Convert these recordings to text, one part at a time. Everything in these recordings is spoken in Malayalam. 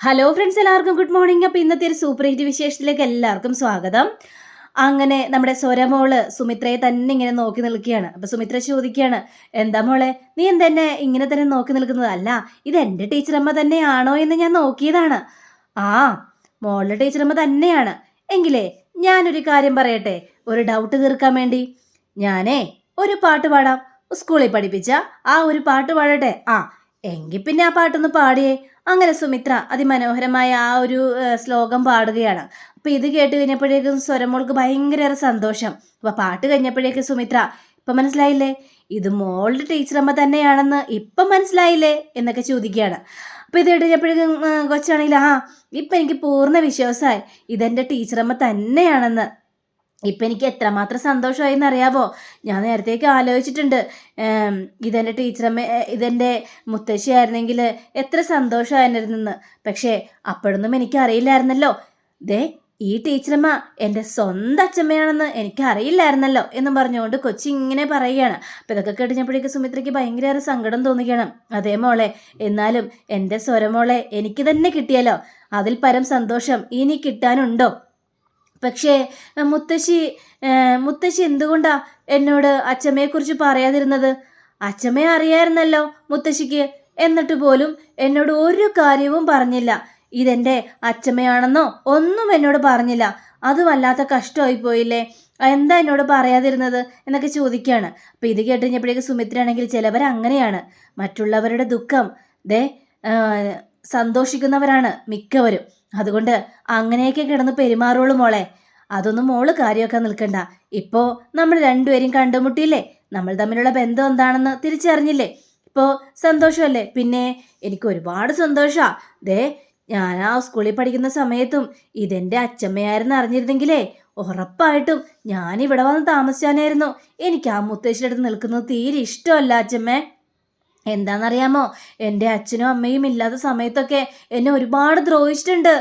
ഹലോ ഫ്രണ്ട്സ് എല്ലാവർക്കും ഗുഡ് മോർണിംഗ് അപ്പോൾ ഇന്നത്തെ ഒരു സൂപ്പർ ഹിറ്റ് വിശേഷത്തിലേക്ക് എല്ലാവർക്കും സ്വാഗതം. അങ്ങനെ നമ്മുടെ സ്വരമോൾ സുമിത്രയെ തന്നെ ഇങ്ങനെ നോക്കി നിൽക്കുകയാണ്. അപ്പോൾ സുമിത്ര ചോദിക്കുകയാണ് എന്താ മോളെ നീ എന്തെന്നെ ഇങ്ങനെ തന്നെ നോക്കി നിൽക്കുന്നത്? അല്ല ഇത് എന്റെ ടീച്ചറമ്മ തന്നെയാണോ എന്ന് ഞാൻ നോക്കിയതാണ്. ആ മോളുടെ ടീച്ചറമ്മ തന്നെയാണ്. എങ്കിലേ ഞാനൊരു കാര്യം പറയട്ടെ? ഒരു ഡൗട്ട് തീർക്കാൻ വേണ്ടി. ഞാനേ ഒരു പാട്ട് പാടാം. സ്കൂളിൽ പഠിപ്പിച്ച ആ ഒരു പാട്ട് പാടട്ടെ? ആ എങ്കിൽ പിന്നെ ആ പാട്ടൊന്ന് പാടിയേ. അങ്ങനെ സുമിത്ര അതിമനോഹരമായ ആ ഒരു ശ്ലോകം പാടുകയാണ്. അപ്പൊ ഇത് കേട്ട് കഴിഞ്ഞപ്പോഴേക്കും സ്വരമോൾക്ക് ഭയങ്കര സന്തോഷം. അപ്പൊ പാട്ട് കഴിഞ്ഞപ്പോഴേക്കും സുമിത്ര ഇപ്പൊ മനസ്സിലായില്ലേ? ഇത് മോളുടെ ടീച്ചറമ്മ തന്നെയാണെന്ന് ഇപ്പം മനസ്സിലായില്ലേ? എന്നൊക്കെ ചോദിക്കുകയാണ്. അപ്പൊ ഇത് കഴിഞ്ഞപ്പോഴേക്കും കൊച്ചാണെങ്കിൽ ആ ഇപ്പൊ എനിക്ക് പൂർണ വിശ്വാസമായി ഇതെന്റെ ടീച്ചറമ്മ തന്നെയാണെന്ന് ഇപ്പം എനിക്ക് എത്രമാത്രം സന്തോഷമായി എന്നറിയാവോ ഞാൻ നേരത്തേക്ക് ആലോചിച്ചിട്ടുണ്ട്. ഇതെന്റെ ടീച്ചറമ്മ ഇതെന്റെ മുത്തശ്ശിയായിരുന്നെങ്കിൽ എത്ര സന്തോഷമായിരുന്നെന്ന്. പക്ഷേ അപ്പോഴൊന്നും എനിക്ക് അറിയില്ലായിരുന്നല്ലോ ദേ ഈ ടീച്ചറമ്മ എന്റെ സ്വന്തം അച്ഛമ്മയാണെന്ന് എനിക്ക് അറിയില്ലായിരുന്നല്ലോ എന്നും പറഞ്ഞുകൊണ്ട് കൊച്ചി ഇങ്ങനെ പറയുകയാണ്. അപ്പം ഇതൊക്കെ കേട്ടുകഴിഞ്ഞപ്പോഴേക്ക് സുമിത്രയ്ക്ക് ഭയങ്കര സങ്കടം തോന്നുകയാണ്. അതേ മോളെ എന്നാലും എന്റെ സ്വരമോളെ എനിക്ക് തന്നെ കിട്ടിയല്ലോ. അതിൽ പരം സന്തോഷം ഇനി കിട്ടാനുണ്ടോ? പക്ഷേ മുത്തശ്ശി മുത്തശ്ശി എന്തുകൊണ്ടാ എന്നോട് അച്ചമ്മയെക്കുറിച്ച് പറയാതിരുന്നത്? അച്ചമ്മയെ അറിയായിരുന്നല്ലോ മുത്തശ്ശിക്ക്. എന്നിട്ട് പോലും എന്നോട് ഒരു കാര്യവും പറഞ്ഞില്ല. ഇതെന്റെ അച്ചമ്മയാണെന്നോ ഒന്നും എന്നോട് പറഞ്ഞില്ല. അത് വല്ലാത്ത കഷ്ടമായി പോയില്ലേ എന്താ എന്നോട് പറയാതിരുന്നത് എന്നൊക്കെ ചോദിക്കുകയാണ് അപ്പം ഇത് കേട്ട് കഴിഞ്ഞപ്പോഴേക്ക് സുമിത്രയാണെങ്കിൽ ചിലവർ അങ്ങനെയാണ് മറ്റുള്ളവരുടെ ദുഃഖം. ദേ സന്തോഷിക്കുന്നവരാണ് മിക്കവരും. അതുകൊണ്ട് അങ്ങനെയൊക്കെ കിടന്ന് പെരുമാറുള്ളൂ മോളെ. അതൊന്നും മോൾ കാര്യമൊക്കെ നിൽക്കണ്ട. ഇപ്പോ നമ്മൾ രണ്ടുപേരും കണ്ടുമുട്ടിയില്ലേ? നമ്മൾ തമ്മിലുള്ള ബന്ധം എന്താണെന്ന് തിരിച്ചറിഞ്ഞില്ലേ? ഇപ്പോ സന്തോഷമല്ലേ? പിന്നെ എനിക്ക് ഒരുപാട് സന്തോഷാ. ദേ ഞാൻ ആ സ്കൂളിൽ പഠിക്കുന്ന സമയത്തും ഇതെന്റെ അച്ചമ്മയായിരുന്നു അറിഞ്ഞിരുന്നെങ്കിലേ ഉറപ്പായിട്ടും ഞാൻ ഇവിടെ വന്ന് താമസിച്ചാനായിരുന്നു. എനിക്ക് ആ മുത്തശ്ശിയുടെ അടുത്ത് നിൽക്കുന്നത് തീരെ ഇഷ്ടമല്ല അച്ചമ്മേ എന്താണെന്നറിയാമോ എന്റെ അച്ഛനും അമ്മയും ഇല്ലാത്ത സമയത്തൊക്കെ എന്നെ ഒരുപാട് ദ്രോഹിച്ചിട്ടുണ്ട്.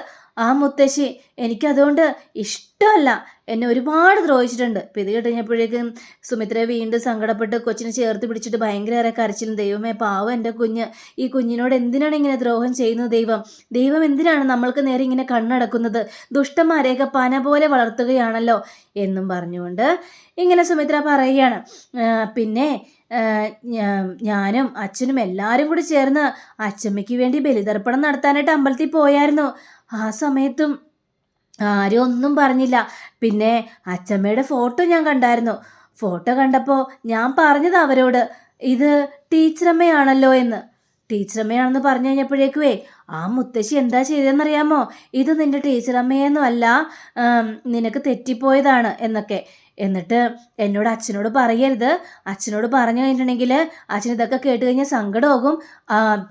ആ മുത്തശ്ശി എനിക്കതുകൊണ്ട് ഇഷ്ടമല്ല. എന്നെ ഒരുപാട് ദ്രോഹിച്ചിട്ടുണ്ട്. ഇപ്പം ഇത് കഴിഞ്ഞപ്പോഴേക്കും സുമിത്ര വീണ്ടും സങ്കടപ്പെട്ട് കൊച്ചിനെ ചേർത്ത് പിടിച്ചിട്ട് ഭയങ്കര കരച്ചിലും ദൈവമേ പാവം എന്റെ കുഞ്ഞ്. ഈ കുഞ്ഞിനോട് എന്തിനാണ് ഇങ്ങനെ ദ്രോഹം ചെയ്യുന്നത് ദൈവം? ദൈവം എന്തിനാണ് നമ്മൾക്ക് നേരെ ഇങ്ങനെ കണ്ണടക്കുന്നത്? ദുഷ്ടന്മാരെയൊക്കെ പന പോലെ വളർത്തുകയാണല്ലോ എന്നും പറഞ്ഞുകൊണ്ട് ഇങ്ങനെ സുമിത്ര പറയുകയാണ്. പിന്നെ ഞാനും അച്ഛനും എല്ലാവരും കൂടി ചേർന്ന് അച്ചമ്മയ്ക്ക് വേണ്ടി ബലിതർപ്പണം നടത്താനായിട്ട് അമ്പലത്തിൽ പോയായിരുന്നു. ആ സമയത്തും ആരും ഒന്നും പറഞ്ഞില്ല. പിന്നെ അച്ചമ്മയുടെ ഫോട്ടോ ഞാൻ കണ്ടായിരുന്നു. ഫോട്ടോ കണ്ടപ്പോൾ ഞാൻ പറഞ്ഞത് അവരോട് ഇത് ടീച്ചറമ്മയാണല്ലോ എന്ന്. ടീച്ചറമ്മയാണെന്ന് പറഞ്ഞു കഴിഞ്ഞപ്പോഴേക്കുവേ ആ മുത്തശ്ശി എന്താ ചെയ്തതെന്നറിയാമോ? ഇത് നിന്റെ ടീച്ചറമ്മയെന്നും അല്ല നിനക്ക് തെറ്റിപ്പോയതാണ് എന്നൊക്കെ. എന്നിട്ട് എന്നോട് അച്ഛനോട് പറയരുത്. അച്ഛനോട് പറഞ്ഞു കഴിഞ്ഞിട്ടുണ്ടെങ്കിൽ അച്ഛൻ ഇതൊക്കെ കേട്ട് കഴിഞ്ഞാൽ സങ്കടമാകും.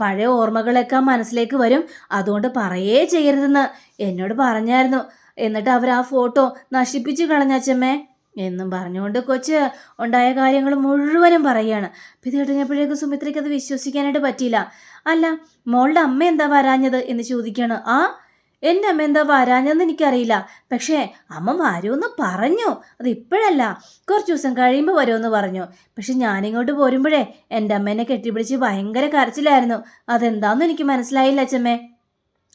പഴയ ഓർമ്മകളൊക്കെ മനസ്സിലേക്ക് വരും. അതുകൊണ്ട് പറയേ ചെയ്യരുതെന്ന് എന്നോട് പറഞ്ഞായിരുന്നു. എന്നിട്ട് അവർ ആ ഫോട്ടോ നശിപ്പിച്ച് കളഞ്ഞച്ചമ്മേ എന്നും പറഞ്ഞുകൊണ്ട് കൊച്ച് ഉണ്ടായ കാര്യങ്ങൾ മുഴുവനും പറയുകയാണ്. അപ്പം ഇത് കഴിഞ്ഞപ്പോഴേക്കും സുമിത്രയ്ക്ക് അത് വിശ്വസിക്കാനായിട്ട് പറ്റിയില്ല. അല്ല മോളുടെ അമ്മ എന്താ വരാഞ്ഞത് എന്ന് ചോദിക്കുകയാണ്. ആ എന്റെ അമ്മ എന്താ വരാഞ്ഞെന്ന് എനിക്കറിയില്ല. പക്ഷേ അമ്മ വരുമെന്ന് പറഞ്ഞു. അത് ഇപ്പോഴല്ല. കുറച്ച് ദിവസം കഴിയുമ്പോൾ വരുമെന്ന് പറഞ്ഞു. പക്ഷെ ഞാനിങ്ങോട്ട് പോരുമ്പോഴേ എന്റെ അമ്മേനെ കെട്ടിപ്പിടിച്ച് ഭയങ്കര കരച്ചിലായിരുന്നു. അതെന്താണെന്ന് എനിക്ക് മനസ്സിലായില്ല അച്ഛമ്മേ.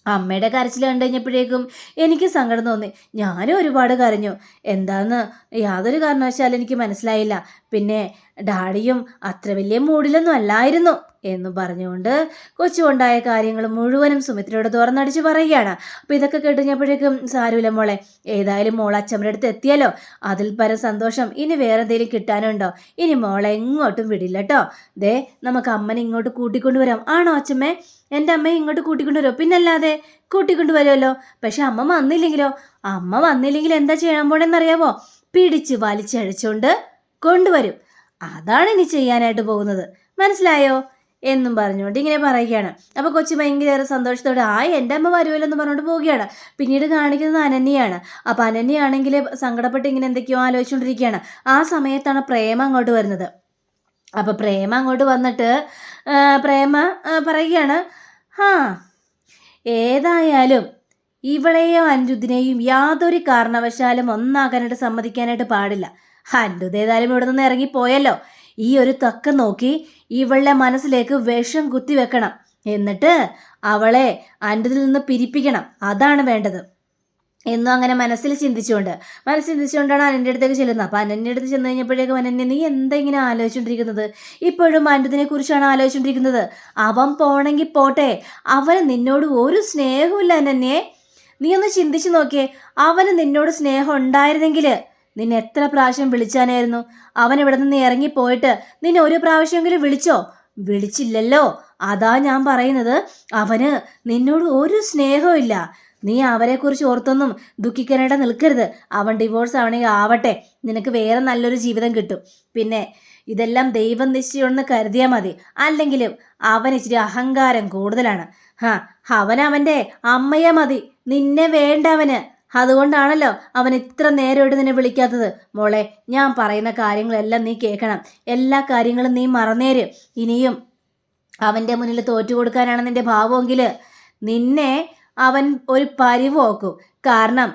അമ്മയുടെ കരച്ചിൽ കണ്ടു കഴിഞ്ഞപ്പോഴേക്കും എനിക്ക് സങ്കടം തോന്നി. ഞാനും ഒരുപാട് കരഞ്ഞു. എന്താന്ന് യാതൊരു കാരണവശാലും എനിക്ക് മനസ്സിലായില്ല. പിന്നെ ഡാഡിയും അത്ര വലിയ മൂടിലൊന്നും അല്ലായിരുന്നു എന്ന് പറഞ്ഞുകൊണ്ട് കൊച്ചുകൊണ്ടായ കാര്യങ്ങൾ മുഴുവനും സുമിത്രയോട് തുറന്നടിച്ച് പറയുകയാണ്. അപ്പോൾ ഇതൊക്കെ കേട്ടുകഴിഞ്ഞപ്പോഴേക്കും സാരമില്ല മോളെ ഏതായാലും മോൾ അച്ഛമ്മയുടെ അടുത്ത് എത്തിയാലോ? അതിൽ പരം സന്തോഷം ഇനി വേറെ എന്തെങ്കിലും കിട്ടാനുണ്ടോ? ഇനി മോളെ എങ്ങോട്ടും വിടില്ല കേട്ടോ ദേ നമുക്ക് അമ്മനെ ഇങ്ങോട്ട് കൂട്ടിക്കൊണ്ടുവരാം ആണോ അച്ഛമ്മേ എന്റെ അമ്മയെ ഇങ്ങോട്ട് കൂട്ടിക്കൊണ്ടുവരുമോ പിന്നല്ലാതെ കൂട്ടിക്കൊണ്ടുവരുമല്ലോ പക്ഷെ അമ്മ വന്നില്ലെങ്കിലോ? അമ്മ വന്നില്ലെങ്കിൽ എന്താ ചെയ്യാൻ പോണെന്നറിയാവോ പിടിച്ച് വലിച്ചഴിച്ചുകൊണ്ട് കൊണ്ടുവരും. അതാണ് ഇനി ചെയ്യാനായിട്ട് പോകുന്നത്. മനസ്സിലായോ? എന്നും പറഞ്ഞുകൊണ്ട് ഇങ്ങനെ പറയുകയാണ്. അപ്പോൾ കൊച്ചു ഭയങ്കര സന്തോഷത്തോടെ ആ എന്റെ അമ്മ വരുമല്ലോ എന്ന് പറഞ്ഞുകൊണ്ട് പോവുകയാണ്. പിന്നീട് കാണിക്കുന്നത് അനന്യയാണ്. അപ്പോൾ അനന്യയാണെങ്കിൽ സങ്കടപ്പെട്ട് ഇങ്ങനെ എന്തൊക്കെയോ ആലോചിച്ചുകൊണ്ടിരിക്കുകയാണ്. ആ സമയത്താണ് പ്രേമ അങ്ങോട്ട് വരുന്നത്. അപ്പോൾ പ്രേമ അങ്ങോട്ട് വന്നിട്ട് പ്രേമ പറയുകയാണ് ആ ഏതായാലും ഇവളെയോ അനിരുദ്ധിനെയും യാതൊരു കാരണവശാലും ഒന്നാകാനായിട്ട് സമ്മതിക്കാനായിട്ട് പാടില്ല. അനിരുദ്ധ ഏതായാലും ഇവിടെ നിന്ന് ഇറങ്ങിപ്പോയല്ലോ. ഈ ഒരു തക്കം നോക്കി ഇവളുടെ മനസ്സിലേക്ക് വിഷം കുത്തി വെക്കണം. എന്നിട്ട് അവളെ അന്റതിൽ നിന്ന് പിരിപ്പിക്കണം. അതാണ് വേണ്ടത്. എന്നും അങ്ങനെ മനസ്സിൽ ചിന്തിച്ചുകൊണ്ട്. മനസ്സിൽ ചിന്തിച്ചുകൊണ്ടാണ് അനന്റെ അടുത്തേക്ക് ചെല്ലുന്നത്. അപ്പോൾ അനന്റെ അടുത്ത് ചെന്ന് കഴിഞ്ഞപ്പോഴേക്കും അനന്യ നീ എന്താ ഇങ്ങനെ ആലോചിച്ചുകൊണ്ടിരിക്കുന്നത് ഇപ്പോഴും അന്റതിനെ കുറിച്ചാണ് ആലോചിച്ചുകൊണ്ടിരിക്കുന്നത് അവൻ പോണെങ്കിൽ പോട്ടെ. അവന് നിന്നോട് ഒരു സ്നേഹമില്ല അനന്യെ. നീ ഒന്ന് ചിന്തിച്ചു നോക്കിയേ. അവന് നിന്നോട് സ്നേഹം ഉണ്ടായിരുന്നെങ്കിൽ നിന്നെ എത്ര പ്രാവശ്യം വിളിച്ചാനായിരുന്നു? അവൻ ഇവിടെ നിന്ന് ഇറങ്ങിപ്പോയിട്ട് നിന്നെ ഒരു പ്രാവശ്യമെങ്കിലും വിളിച്ചോ? വിളിച്ചില്ലല്ലോ. അതാ ഞാൻ പറയുന്നത്. അവന് നിന്നോട് ഒരു സ്നേഹവും നീ അവരെക്കുറിച്ച് ഓർത്തൊന്നും ദുഃഖിക്കാനായിട്ട് നിൽക്കരുത്. അവൻ ഡിവോഴ്സ് ആവണമെങ്കിൽ ആവട്ടെ. നിനക്ക് വേറെ നല്ലൊരു ജീവിതം കിട്ടും. പിന്നെ ഇതെല്ലാം ദൈവം നിശ്ചയമെന്ന് കരുതിയാൽ മതി. അല്ലെങ്കിലും അവൻ ഇച്ചിരി അഹങ്കാരം കൂടുതലാണ്. ഹാ അവൻ അവന്റെ അമ്മയെ മതി. നിന്നെ വേണ്ട അവന് അതുകൊണ്ടാണല്ലോ അവൻ ഇത്ര നേരമായിട്ട് നിന്നെ വിളിക്കാത്തത്. മോളെ ഞാൻ പറയുന്ന കാര്യങ്ങളെല്ലാം നീ കേൾക്കണം. എല്ലാ കാര്യങ്ങളും നീ മറന്നേര്. ഇനിയും അവന്റെ മുന്നിൽ തോറ്റു കൊടുക്കാനാണ് നിന്റെ ഭാവമെങ്കിൽ നിന്നെ അവൻ ഒരു പരിവോക്കും കാരണം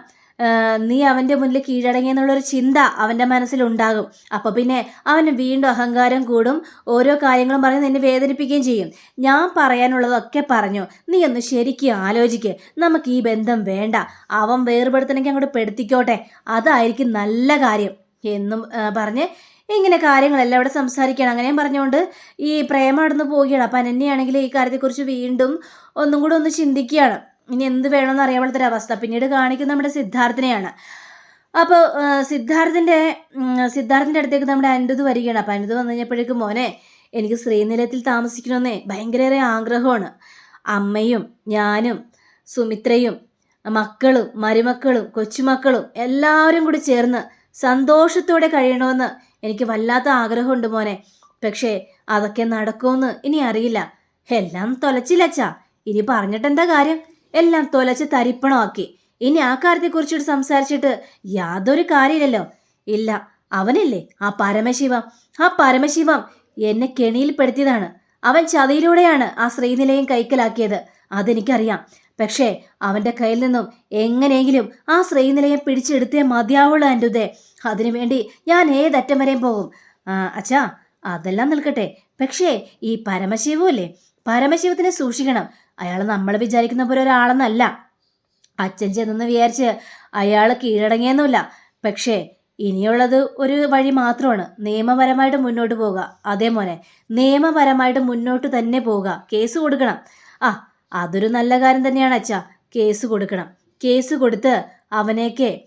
നീ അവന്റെ മുന്നിൽ കീഴടങ്ങിയെന്നുള്ളൊരു ചിന്ത അവന്റെ മനസ്സിലുണ്ടാകും. അപ്പോൾ പിന്നെ അവന് വീണ്ടും അഹങ്കാരം കൂടും ഓരോ കാര്യങ്ങളും പറഞ്ഞ് നിന്നെ വേദനിപ്പിക്കുകയും ചെയ്യും. ഞാൻ പറയാനുള്ളതൊക്കെ പറഞ്ഞു. നീ ഒന്ന് ശരിക്കും ആലോചിക്ക്. നമുക്ക് ഈ ബന്ധം വേണ്ട. അവൻ വേർപെടുത്തണമെങ്കിൽ അങ്ങോട്ട് പെടുത്തിക്കോട്ടെ. അതായിരിക്കും നല്ല കാര്യം. എന്നും പറഞ്ഞ് ഇങ്ങനെ കാര്യങ്ങളെല്ലാം ഇവിടെ സംസാരിക്കുകയാണ്. അങ്ങനെയും പറഞ്ഞുകൊണ്ട് ഈ പ്രേമം നടന്ന് പോവുകയാണ്. അപ്പം അനന്യാണെങ്കിൽ ഈ കാര്യത്തെക്കുറിച്ച് വീണ്ടും ഒന്നും കൂടെ ഒന്ന് ചിന്തിക്കുകയാണ്. ഇനി എന്ത് വേണമെന്ന് അറിയാൻ പാടത്തൊരു അവസ്ഥ. പിന്നീട് കാണിക്കുന്നത് നമ്മുടെ സിദ്ധാർത്ഥിനെയാണ്. അപ്പോൾ സിദ്ധാർത്ഥിന്റെ സിദ്ധാർത്ഥിന്റെ അടുത്തേക്ക് നമ്മുടെ അനിരുദ്ധ് വരികയാണ്. അപ്പോൾ അനിരുദ്ധ് വന്നു കഴിഞ്ഞപ്പോഴേക്കും മോനെ എനിക്ക് ശ്രീനിലയത്തിൽ താമസിക്കണമെന്നേ ഭയങ്കരേറെ ആഗ്രഹമാണ്. അമ്മയും ഞാനും സുമിത്രയും മക്കളും മരുമക്കളും കൊച്ചുമക്കളും എല്ലാവരും കൂടി ചേർന്ന് സന്തോഷത്തോടെ കഴിയണമെന്ന് എനിക്ക് വല്ലാത്ത ആഗ്രഹമുണ്ട് മോനെ. പക്ഷേ അതൊക്കെ നടക്കുമെന്ന് ഇനി അറിയില്ല. എല്ലാം തൊലച്ചില്ലച്ചാ ഇനി പറഞ്ഞിട്ടെന്താ കാര്യം? എല്ലാം തൊലച്ച് തരിപ്പണമാക്കി. ഇനി ആ കാര്യത്തെക്കുറിച്ചിട്ട് സംസാരിച്ചിട്ട് യാതൊരു കാര്യമില്ലല്ലോ. ഇല്ല അവനില്ലേ? ആ പരമശിവം. ആ പരമശിവം എന്നെ കെണിയിൽപ്പെടുത്തിയതാണ്. അവൻ ചതിയിലൂടെയാണ് ആ ശ്രീനിലയം കൈക്കലാക്കിയത്. അതെനിക്കറിയാം. പക്ഷേ അവന്റെ കയ്യിൽ നിന്നും എങ്ങനെയെങ്കിലും ആ ശ്രീനിലയം പിടിച്ചെടുത്തേ മതിയാവുള്ളൂ എന്റെ ഉദേ അതിനുവേണ്ടി ഞാൻ ഏതറ്റം വരെയും പോകും. അച്ഛാ അതെല്ലാം നിൽക്കട്ടെ. പക്ഷേ ഈ പരമശിവല്ലേ പരമശിവത്തിനെ സൂക്ഷിക്കണം. അയാൾ നമ്മൾ വിചാരിക്കുന്ന പോലെ ഒരാളെന്നല്ല. അച്ഛൻ ചെന്നെന്ന് വിചാരിച്ച് അയാൾ കീഴടങ്ങിയെന്നുമില്ല. പക്ഷേ ഇനിയുള്ളത് ഒരു വഴി മാത്രമാണ്. നിയമപരമായിട്ട് മുന്നോട്ട് പോവുക. അതേ മോനെ നിയമപരമായിട്ട് മുന്നോട്ട് തന്നെ പോവുക. കേസ് കൊടുക്കണം. ആ അതൊരു നല്ല കാര്യം തന്നെയാണ് അച്ഛാ. കേസ് കൊടുക്കണം. കേസ് കൊടുത്ത് അവനെയൊക്കെ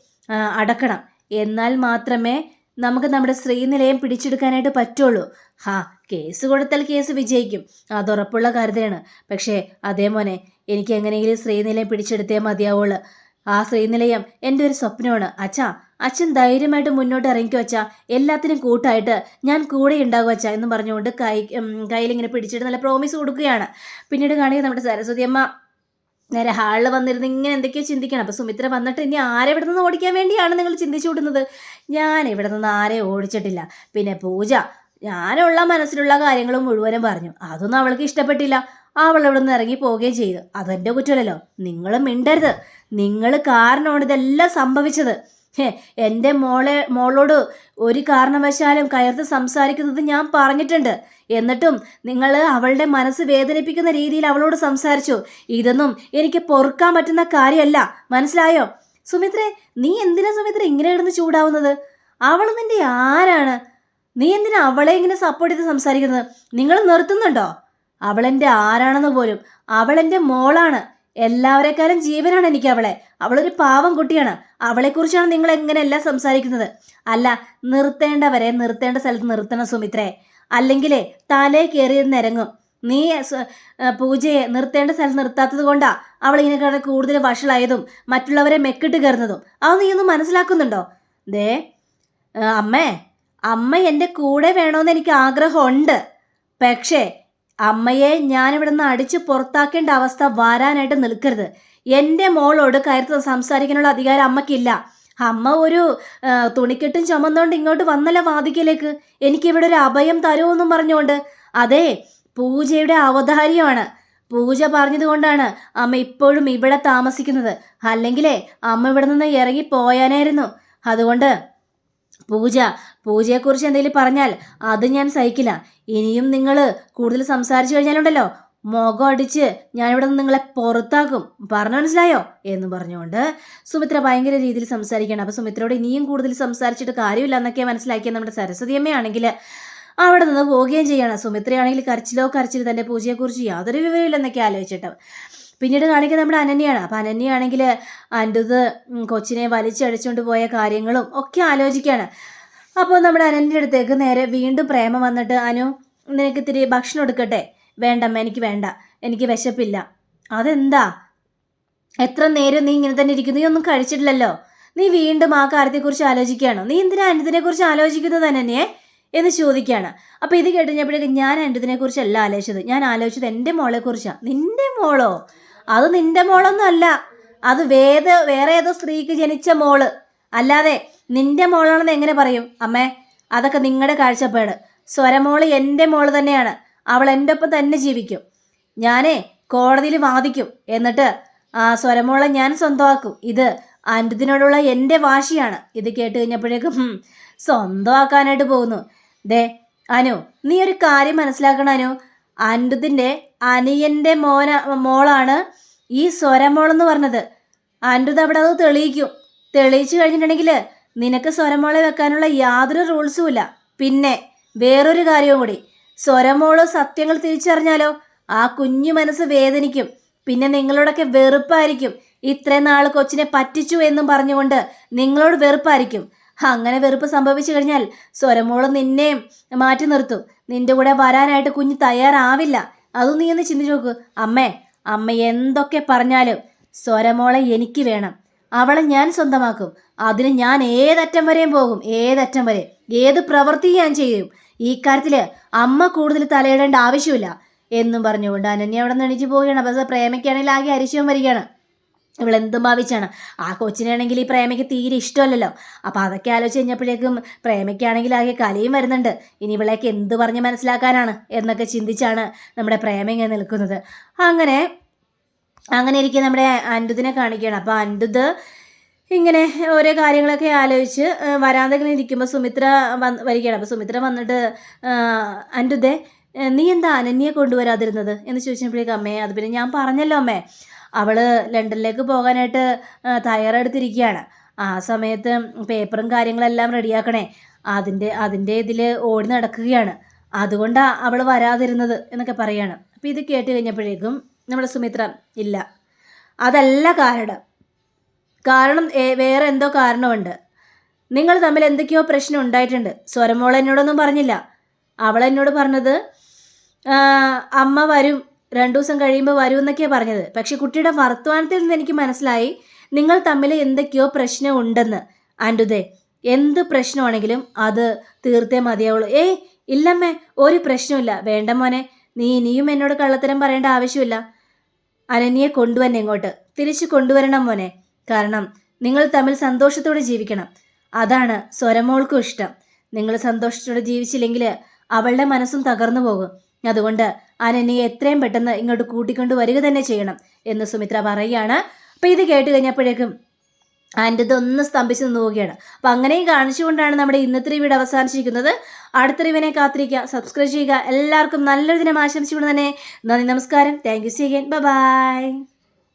അടക്കണം. എന്നാൽ മാത്രമേ നമുക്ക് നമ്മുടെ ശ്രീനിലയം പിടിച്ചെടുക്കാനായിട്ട് പറ്റുള്ളൂ. ഹാ കേസ് കൊടുത്താൽ കേസ് വിജയിക്കും. അത് ഉറപ്പുള്ള കാര്യത്തിലാണ്. പക്ഷേ അതേ മോനെ എനിക്ക് എങ്ങനെയെങ്കിലും ശ്രീനിലയം പിടിച്ചെടുത്തേ മതിയാവുള്ളൂ. ആ ശ്രീനിലയം എന്റെ ഒരു സ്വപ്നമാണ്. അച്ഛാ അച്ഛൻ ധൈര്യമായിട്ട് മുന്നോട്ട് ഇറങ്ങിക്കോ അച്ഛാ. എല്ലാത്തിനും കൂട്ടായിട്ട് ഞാൻ കൂടെ ഉണ്ടാകും അച്ഛാ എന്ന് പറഞ്ഞുകൊണ്ട് കൈ കയ്യിലിങ്ങനെ പിടിച്ചിട്ട് നല്ല പ്രോമിസ് കൊടുക്കുകയാണ്. പിന്നീട് കാണുക നമ്മുടെ സരസ്വതി അമ്മ. നേരെ ഹാളിൽ വന്നിരുന്ന് ഇങ്ങനെ എന്തൊക്കെയോ ചിന്തിക്കണം. അപ്പോൾ സുമിത്ര വന്നിട്ട് ഇനി ആരെ ഇവിടെ നിന്ന് ഓടിക്കാൻ വേണ്ടിയാണ് നിങ്ങൾ ചിന്തിച്ചു വിടുന്നത് ഞാൻ ഇവിടെ നിന്ന് ആരെ ഓടിച്ചിട്ടില്ല. പിന്നെ പൂജ ഞാനുള്ള മനസ്സിലുള്ള കാര്യങ്ങളും മുഴുവനും പറഞ്ഞു. അതൊന്നും അവൾക്ക് ഇഷ്ടപ്പെട്ടില്ല. അവൾ ഇവിടെ നിന്ന് ഇറങ്ങി പോവുകയും ചെയ്തു. അതെന്റെ കുറ്റമല്ലല്ലോ. നിങ്ങൾ മിണ്ടരുത്. നിങ്ങൾ കാരണമാണ് ഇതെല്ലാം സംഭവിച്ചത്. എന്റെ മോളെ മോളോട് ഒരു കാരണവശാലും കയർത്ത് സംസാരിക്കുന്നത് ഞാൻ പറഞ്ഞിട്ടുണ്ട്. എന്നിട്ടും നിങ്ങൾ അവളുടെ മനസ്സ് വേദനിപ്പിക്കുന്ന രീതിയിൽ അവളോട് സംസാരിച്ചു. ഇതൊന്നും എനിക്ക് പൊറുക്കാൻ പറ്റുന്ന കാര്യമല്ല. മനസ്സിലായോ? സുമിത്രേ നീ എന്തിനാ സുമിത്ര ഇങ്ങനെ കിടന്ന് ചൂടാവുന്നത്? അവൾ നിന്റെ ആരാണ്? നീ എന്തിനാ അവളെ ഇങ്ങനെ സപ്പോർട്ട് ചെയ്ത് സംസാരിക്കുന്നത്? നിങ്ങൾ നിർത്തുന്നുണ്ടോ? അവളെന്റെ ആരാണെന്ന് പോലും അവളെന്റെ മോളാണ്. എല്ലാവരെക്കാളും ജീവനാണ് എനിക്ക് അവളെ. അവളൊരു പാവം കുട്ടിയാണ്. അവളെക്കുറിച്ചാണ് നിങ്ങൾ എങ്ങനെയെല്ലാം സംസാരിക്കുന്നത്? അല്ല നിർത്തേണ്ടവരെ നിർത്തേണ്ട സ്ഥലത്ത് നിർത്തണം സുമിത്രേ. അല്ലെങ്കിൽ തലേ കയറി നിരങ്ങും നീ പൂജയെ നിർത്തേണ്ട സ്ഥലത്ത് നിർത്താത്തത് കൊണ്ടാ അവൾ ഇങ്ങനെ കൂടുതൽ വഷളായതും മറ്റുള്ളവരെ മെക്കിട്ട് കയറുന്നതും. അത് നീ ഒന്ന് മനസ്സിലാക്കുന്നുണ്ടോ? ദേ അമ്മേ അമ്മ എന്റെ കൂടെ വേണമെന്ന് എനിക്ക് ആഗ്രഹമുണ്ട്. പക്ഷേ അമ്മയെ ഞാനിവിടെ നിന്ന് അടിച്ച് പുറത്താക്കേണ്ട അവസ്ഥ വരാനായിട്ട് നിൽക്കരുത്. എന്റെ മോളോട് കയർത്ത് സംസാരിക്കാനുള്ള അധികാരം അമ്മയ്ക്കില്ല അമ്മ ഒരു തുണിക്കെട്ടും ചുമന്നുകൊണ്ട് ഇങ്ങോട്ട് വന്നല്ല വാതിക്കലേക്ക്? എനിക്കിവിടെ ഒരു അഭയം തരുമെന്നും പറഞ്ഞുകൊണ്ട് അതെ പൂജയുടെ അവതാരിയാണ്. പൂജ പറഞ്ഞതുകൊണ്ടാണ് അമ്മ ഇപ്പോഴും ഇവിടെ താമസിക്കുന്നത്. അല്ലെങ്കിലേ അമ്മ ഇവിടെ നിന്ന് ഇറങ്ങി പോയാനായിരുന്നു അതുകൊണ്ട് പൂജ പൂജയെക്കുറിച്ച് എന്തെങ്കിലും പറഞ്ഞാൽ അത് ഞാൻ സഹിക്കില്ല. ഇനിയും നിങ്ങൾ കൂടുതൽ സംസാരിച്ചു കഴിഞ്ഞാലുണ്ടല്ലോ മുഖം അടിച്ച് ഞാനിവിടെ നിന്ന് നിങ്ങളെ പുറത്താക്കും. പറഞ്ഞു മനസ്സിലായോ? എന്ന് പറഞ്ഞുകൊണ്ട് സുമിത്ര ഭയങ്കര രീതിയിൽ സംസാരിക്കുകയാണ്. അപ്പോൾ സുമിത്രയോട് ഇനിയും കൂടുതൽ സംസാരിച്ചിട്ട് കാര്യമില്ല എന്നൊക്കെ മനസ്സിലാക്കിയ നമ്മുടെ സരസ്വതി അമ്മയാണെങ്കിൽ അവിടെ നിന്ന് പോവുകയും ചെയ്യണം. സുമിത്രയാണെങ്കിൽ കരച്ചിലോ കരച്ചിൽ തന്റെ പൂജയെക്കുറിച്ച് യാതൊരു വിവരമില്ലെന്നൊക്കെ ആലോചിച്ചിട്ട്. പിന്നീട് കാണിക്കുന്നത് നമ്മുടെ അനന്യാണ് അപ്പം അനന്യാണെങ്കിൽ അന്റത് കൊച്ചിനെ വലിച്ചടിച്ചുകൊണ്ട് പോയ കാര്യങ്ങളും ഒക്കെ ആലോചിക്കുകയാണ്. അപ്പോൾ നമ്മുടെ അനന്യന്റെ അടുത്തേക്ക് നേരെ വീണ്ടും പ്രേമം വന്നിട്ട് അനു നിനക്ക് ഇത്തിരി ഭക്ഷണം എടുക്കട്ടെ? വേണ്ടമ്മ എനിക്ക് വേണ്ട. എനിക്ക് വിശപ്പില്ല. അതെന്താ? എത്ര നേരം നീ ഇങ്ങനെ തന്നെ ഇരിക്കുന്നു? നീ ഒന്നും കഴിച്ചിട്ടില്ലല്ലോ. നീ വീണ്ടും ആ കാര്യത്തെക്കുറിച്ച് ആലോചിക്കുകയാണോ. നീ എന്തിനാ അനിതിനെക്കുറിച്ച് ആലോചിക്കുന്നത് അനന്യെ? എന്ന് ചോദിക്കുകയാണ്. അപ്പോൾ ഇത് കേട്ടുകഴിഞ്ഞപ്പോഴേക്കും ഞാൻ അനിതിനെക്കുറിച്ചല്ല ആലോചിച്ചത്. ഞാൻ ആലോചിച്ചത് എന്റെ മോളെക്കുറിച്ചാണ് നിന്റെ മോളോ? അത് നിന്റെ മോളൊന്നും അല്ല അത് വേദ വേറെ ഏതോ സ്ത്രീക്ക് ജനിച്ച മോൾ. അല്ലാതെ നിന്റെ മോളാണെന്ന് എങ്ങനെ പറയും? അമ്മേ അതൊക്കെ നിങ്ങളുടെ കാഴ്ചപ്പാട്. സ്വരമോൾ എന്റെ മോൾ തന്നെയാണ്. അവൾ എന്റെ ഒപ്പം തന്നെ ജീവിക്കും. ഞാനേ കോടതിയിൽ വാദിക്കും. എന്നിട്ട് ആ സ്വരമോളെ ഞാൻ സ്വന്തമാക്കും. ഇത് അനുദിനോടുള്ള എന്റെ വാശിയാണ്. ഇത് കേട്ട് കഴിഞ്ഞപ്പോഴേക്കും സ്വന്തമാക്കാനായിട്ട് പോകുന്നു. ദേ അനു നീ ഒരു കാര്യം മനസ്സിലാക്കണം അനു. അനിരുദ്ധിന്റെ അനിയന്റെ മോന മോളാണ് ഈ സ്വരമോളെന്ന് പറഞ്ഞത്. അന്റത് അവിടെ അത് തെളിയിക്കും. തെളിയിച്ചു കഴിഞ്ഞിട്ടുണ്ടെങ്കിൽ നിനക്ക് സ്വരമോളെ വെക്കാനുള്ള യാതൊരു റൂൾസും ഇല്ല. പിന്നെ വേറൊരു കാര്യവും കൂടി. സ്വരമോൾ സത്യങ്ങൾ തിരിച്ചറിഞ്ഞാലോ ആ കുഞ്ഞു മനസ്സ് വേദനിക്കും. പിന്നെ നിങ്ങളോടൊക്കെ വെറുപ്പായിരിക്കും. ഇത്രയും നാൾ കൊച്ചിനെ പറ്റിച്ചു എന്നും പറഞ്ഞുകൊണ്ട് നിങ്ങളോട് വെറുപ്പായിരിക്കും. അങ്ങനെ വെറുപ്പ് സംഭവിച്ചു കഴിഞ്ഞാൽ സ്വരമോൾ നിന്നെയും മാറ്റി നിർത്തും. നിന്റെ കൂടെ വരാനായിട്ട് കുഞ്ഞ് തയ്യാറാവില്ല. അതും നീ ഒന്ന് ചിന്തിച്ചു നോക്ക്. അമ്മേ അമ്മ എന്തൊക്കെ പറഞ്ഞാലും സ്വരമോളെ എനിക്ക് വേണം. അവളെ ഞാൻ സ്വന്തമാക്കും. അതിന് ഞാൻ ഏതറ്റം വരെയും പോകും. ഏതറ്റം വരെ. ഏത് പ്രവൃത്തി ഞാൻ ചെയ്യും. ഈ കാര്യത്തിൽ അമ്മ കൂടുതൽ തലയിടേണ്ട ആവശ്യമില്ല. എന്നും പറഞ്ഞുകൊണ്ട് അനന്യ അവിടെ നിന്ന് എണീച്ച് പോവുകയാണ് അപ്പോൾ പ്രേമയ്ക്കാണെങ്കിൽ ആകെ അരിശവും വരികയാണ്. ഇവളെന്തും ഭാവിച്ചാണ്. ആ കൊച്ചിനാണെങ്കിൽ ഈ പ്രേമയ്ക്ക് തീരെ ഇഷ്ടമല്ലല്ലോ. അപ്പോൾ അതൊക്കെ ആലോചിച്ച് കഴിഞ്ഞപ്പോഴേക്കും പ്രേമയ്ക്കാണെങ്കിൽ ആകെ കലയും വരുന്നുണ്ട്. ഇനി ഇവളേക്ക് എന്ത് പറഞ്ഞ് മനസ്സിലാക്കാനാണ് എന്നൊക്കെ ചിന്തിച്ചാണ് നമ്മുടെ പ്രേമ ഇങ്ങനെ നിൽക്കുന്നത്. അങ്ങനെ അങ്ങനെ ഇരിക്കെ നമ്മുടെ അൻഡുദിനെ കാണിക്കുകയാണ്. അപ്പോൾ അൻഡുദ് ഇങ്ങനെ ഓരോ കാര്യങ്ങളൊക്കെ ആലോചിച്ച് വരാന്തങ്ങനെ ഇരിക്കുമ്പോൾ സുമിത്ര വന്ന് വരികയാണ്. അപ്പോൾ സുമിത്ര വന്നിട്ട് അൻഡുദേ നീ എന്താ അനന്യെ കൊണ്ടുവരാതിരുന്നത്? എന്ന് ചോദിച്ചപ്പോഴേക്കും അമ്മേ അത് പിന്നെ ഞാൻ പറഞ്ഞല്ലോ അമ്മേ. അവൾ ലണ്ടനിലേക്ക് പോകാനായിട്ട് തയ്യാറെടുത്തിരിക്കുകയാണ്. ആ സമയത്ത് പേപ്പറും കാര്യങ്ങളെല്ലാം റെഡിയാക്കണേ. അതിന്റെ അതിന്റെ ഇതിൽ ഓടി നടക്കുകയാണ്. അതുകൊണ്ടാണ് അവൾ വരാതിരുന്നത് എന്നൊക്കെ പറയാണ്. അപ്പോൾ ഇത് കേട്ട് കഴിഞ്ഞപ്പോഴേക്കും നമ്മുടെ സുമിത്ര ഇല്ല. അതല്ല കാരണം. കാരണം വേറെ എന്തോ കാരണമുണ്ട്. നിങ്ങൾ തമ്മിൽ എന്തൊക്കെയോ പ്രശ്നം ഉണ്ടായിട്ടുണ്ട്. സ്വരമോൾ എന്നോടൊന്നും പറഞ്ഞില്ല. അവൾ എന്നോട് പറഞ്ഞത് അമ്മ വരും. രണ്ടു ദിവസം കഴിയുമ്പോൾ വരൂ എന്നൊക്കെയാണ് പറഞ്ഞത്. പക്ഷെ കുട്ടിയുടെ വർത്തമാനത്തിൽ നിന്ന് എനിക്ക് മനസ്സിലായി നിങ്ങൾ തമ്മിൽ എന്തൊക്കെയോ പ്രശ്നം ഉണ്ടെന്ന് ആൻഡുദേ എന്ത് പ്രശ്നമാണെങ്കിലും അത് തീർത്തേ മതിയാവുള്ളൂ. ഏയ് ഇല്ലമ്മേ ഒരു പ്രശ്നമില്ല വേണ്ട മോനെ നീ ഇനിയും എന്നോട് കള്ളത്തരം പറയേണ്ട ആവശ്യമില്ല. അനന്യെ കൊണ്ടുവന്നെ ഇങ്ങോട്ട്. തിരിച്ചു കൊണ്ടുവരണം മോനെ. കാരണം നിങ്ങൾ തമ്മിൽ സന്തോഷത്തോടെ ജീവിക്കണം. അതാണ് സ്വരമോൾക്കും ഇഷ്ടം. നിങ്ങൾ സന്തോഷത്തോടെ ജീവിച്ചില്ലെങ്കിൽ അവളുടെ മനസ്സും തകർന്നു പോകും. അതുകൊണ്ട് അനന്യയെ എത്രയും പെട്ടെന്ന് ഇങ്ങോട്ട് കൂട്ടിക്കൊണ്ട് വരിക തന്നെ ചെയ്യണം എന്ന് സുമിത്ര പറയുകയാണ്. അപ്പോൾ ഇത് കേട്ട് കഴിഞ്ഞപ്പോഴേക്കും ആന്റെ ഇതൊന്ന് സ്തംഭിച്ച് നിന്ന് പോവുകയാണ് അപ്പം അങ്ങനെയും കാണിച്ചുകൊണ്ടാണ് നമ്മുടെ ഇന്നത്തെ റിവ്യൂടെ അവസാനിച്ചിരിക്കുന്നത്. അടുത്ത റിവിനെ കാത്തിരിക്കുക സബ്സ്ക്രൈബ് ചെയ്യുക. എല്ലാവർക്കും നല്ലൊരു ദിനം ആശംസിച്ചുകൊണ്ട് തന്നെ നന്ദി നമസ്കാരം. Thank you see again bye